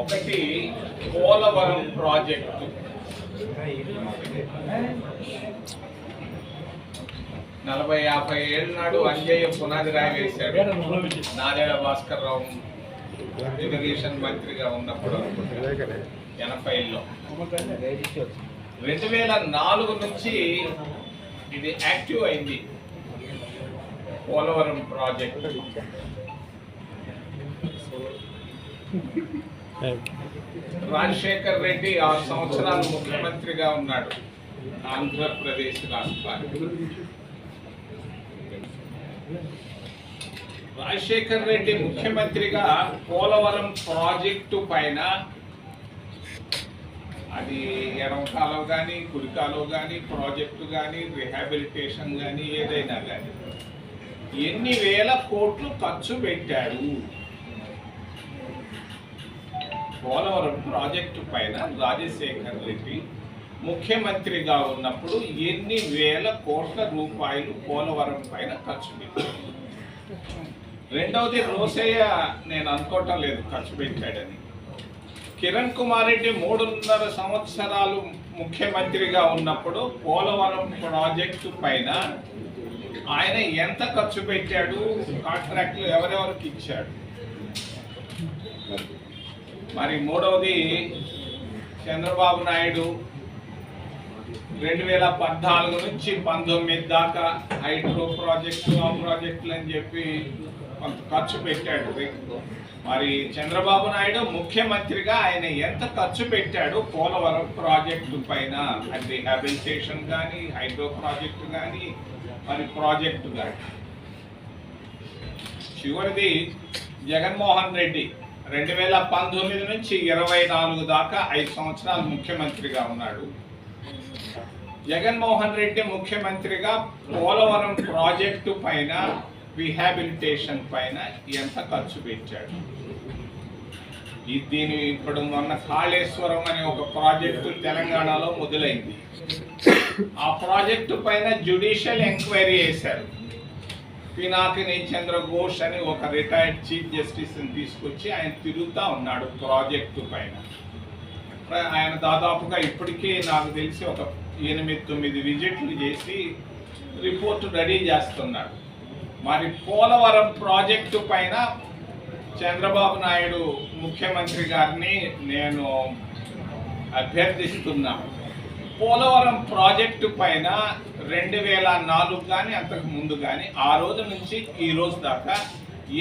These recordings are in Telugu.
ఒకటి పోలవరం ప్రాజెక్టు. నలభై యాభై ఏళ్ళ నాడు అంజయ్య పునాది రాయి వేశాడు నారాయణ భాస్కర్ రావు ఇరిగేషన్ మంత్రిగా ఉన్నప్పుడు ఎనభైలో. రెండు వేల నాలుగు నుంచి ఇది యాక్టివ్ అయింది. పోలవరం ప్రాజెక్టు. రాజశేఖర్ రెడ్డి ఆరు సంవత్సరాలు ముఖ్యమంత్రిగా ఉన్నాడు. ఆంధ్రప్రదేశ్ రాష్ట్రానికి. రాజశేఖర్ రెడ్డి ముఖ్యమంత్రిగా పోలవరం ప్రాజెక్టు పైన అది ఎడమ కాలువ కానీ కుడి కాలువ కానీ ప్రాజెక్టు కానీ రిహాబిలిటేషన్ కానీ ఏదైనా కానీ ఎన్ని వేల కోట్లు ఖర్చు పెట్టాడు. పోలవరం ప్రాజెక్టు పైన రాజశేఖర్ రెడ్డి ముఖ్యమంత్రిగా ఉన్నప్పుడు ఎన్ని వేల కోట్ల రూపాయలు పోలవరం పైన ఖర్చు పెట్టాడు. రెండవది రోసయ్య నేను అనుకోవటం లేదు ఖర్చు పెట్టాడని. కిరణ్ కుమార్ రెడ్డి మూడున్నర సంవత్సరాలు ముఖ్యమంత్రిగా ఉన్నప్పుడు పోలవరం ప్రాజెక్టు పైన ఆయన ఎంత ఖర్చు పెట్టాడు? కాంట్రాక్ట్లు ఎవరెవరికి ఇచ్చాడు? మరి మూడవది చంద్రబాబు నాయుడు రెండు వేల పద్నాలుగు నుంచి పంతొమ్మిది దాకా హైడ్రో ప్రాజెక్టు ఆ ప్రాజెక్టులు అని చెప్పి కొంత ఖర్చు పెట్టాడు. మరి చంద్రబాబు నాయుడు ముఖ్యమంత్రిగా ఆయన ఎంత ఖర్చు పెట్టాడు పోలవరం ప్రాజెక్టు పైన అది రిహాబిలిటేషన్ కానీ హైడ్రో ప్రాజెక్టు కానీ మరి ప్రాజెక్టు కానీ చివరిది జగన్మోహన్ రెడ్డి. రెండు వేల పంతొమ్మిది నుంచి ఇరవై నాలుగు దాకా ఐదు సంవత్సరాలు ముఖ్యమంత్రిగా ఉన్నాడు. జగన్మోహన్ రెడ్డి ముఖ్యమంత్రిగా పోలవరం ప్రాజెక్టు పైన రిహాబిలిటేషన్ పైన ఎంత ఖర్చు పెట్టాడు? దీని ఇప్పుడు మొన్న కాళేశ్వరం అనే ఒక ప్రాజెక్టు తెలంగాణలో మొదలైంది. ఆ ప్రాజెక్టు పైన జ్యుడిషియల్ ఎంక్వైరీ చేశారు. పినాకిని చంద్ర ఘోష్ అని ఒక రిటైర్డ్ చీఫ్ జస్టిస్ని తీసుకొచ్చి ఆయన తిరుగుతూ ఉన్నాడు ప్రాజెక్టు పైన. ఆయన దాదాపుగా ఇప్పటికే నాకు తెలిసి ఒక ఎనిమిది తొమ్మిది విజిట్లు చేసి రిపోర్ట్ రెడీ చేస్తున్నాడు. మరి పోలవరం ప్రాజెక్టు పైన చంద్రబాబు నాయుడు ముఖ్యమంత్రి గారిని నేను అభ్యర్థిస్తున్నాను పోలవరం ప్రాజెక్టు పైన రెండు వేల నాలుగు కానీ అంతకు ముందు కానీ ఆ రోజు నుంచి ఈ రోజు దాకా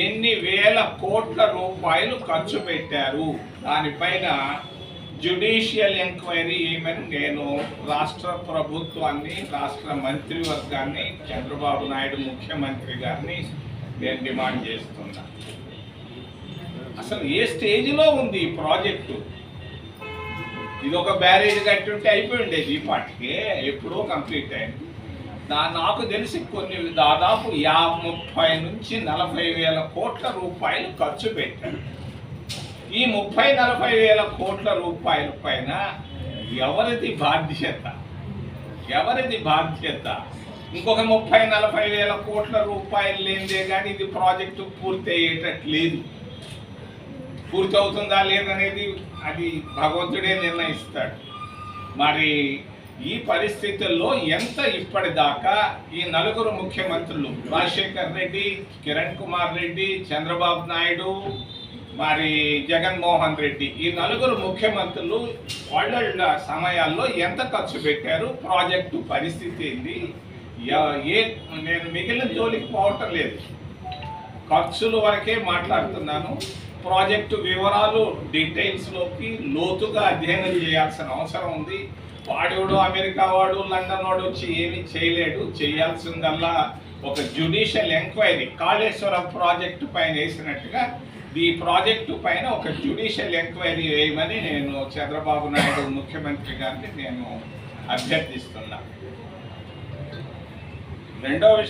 ఎన్ని వేల కోట్ల రూపాయలు ఖర్చు పెట్టారు. దానిపైన జ్యుడిషియల్ ఎంక్వైరీ ఏమని నేను రాష్ట్ర ప్రభుత్వాన్ని రాష్ట్ర మంత్రివర్గాన్ని చంద్రబాబు నాయుడు ముఖ్యమంత్రి గారిని నేను డిమాండ్ చేస్తున్నా. అసలు ఏ స్టేజ్లో ఉంది ఈ ప్రాజెక్టు? ఇది ఒక బ్యారేజ్ కట్టుంటే అయిపోయి ఉండేది ఈ పాటికి ఎప్పుడో కంప్లీట్ అయింది. నా నాకు తెలిసి కొన్ని దాదాపు యా ముప్పై నుంచి నలభై వేల కోట్ల రూపాయలు ఖర్చు పెట్టారు. ఈ ముప్పై నలభై వేల కోట్ల రూపాయల పైన ఎవరిది బాధ్యత? ఎవరిది బాధ్యత? ఇంకొక ముప్పై నలభై వేల కోట్ల రూపాయలు లేనిదే కానీ ఇది ప్రాజెక్టు పూర్తి అయ్యేటట్లేదు పూర్తి అవుతుందా లేదనేది అది భగవంతుడే నిర్ణయిస్తాడు. మరి ఈ పరిస్థితుల్లో ఎంత ఇప్పటిదాకా ఈ నలుగురు ముఖ్యమంత్రులు రాజశేఖర్ రెడ్డి కిరణ్ కుమార్ రెడ్డి చంద్రబాబు నాయుడు మరి జగన్మోహన్ రెడ్డి ఈ నలుగురు ముఖ్యమంత్రులు వాళ్ళ సమయాల్లో ఎంత ఖర్చు పెట్టారు ప్రాజెక్టు పరిస్థితి ఏంది? ఏ నేను మిగిలిన జోలికి పోవటం లేదు. ఖర్చుల వరకే మాట్లాడుతున్నాను. ప్రాజెక్టు వివరాలు డీటెయిల్స్లోకి లోతుగా అధ్యయనం చేయాల్సిన అవసరం ఉంది. వాడేవాడు అమెరికా వాడు లండన్ వాడు వచ్చి ఏమీ చేయలేడు. చేయాల్సిందల్లా ఒక జ్యుడిషియల్ ఎంక్వైరీ కాళేశ్వరం ప్రాజెక్టు పైన వేసినట్టుగా ఈ ప్రాజెక్టు పైన ఒక జ్యుడిషియల్ ఎంక్వైరీ వేయమని నేను చంద్రబాబు నాయుడు ముఖ్యమంత్రి గారిని నేను అభ్యర్థిస్తున్నా. రెండో విషయం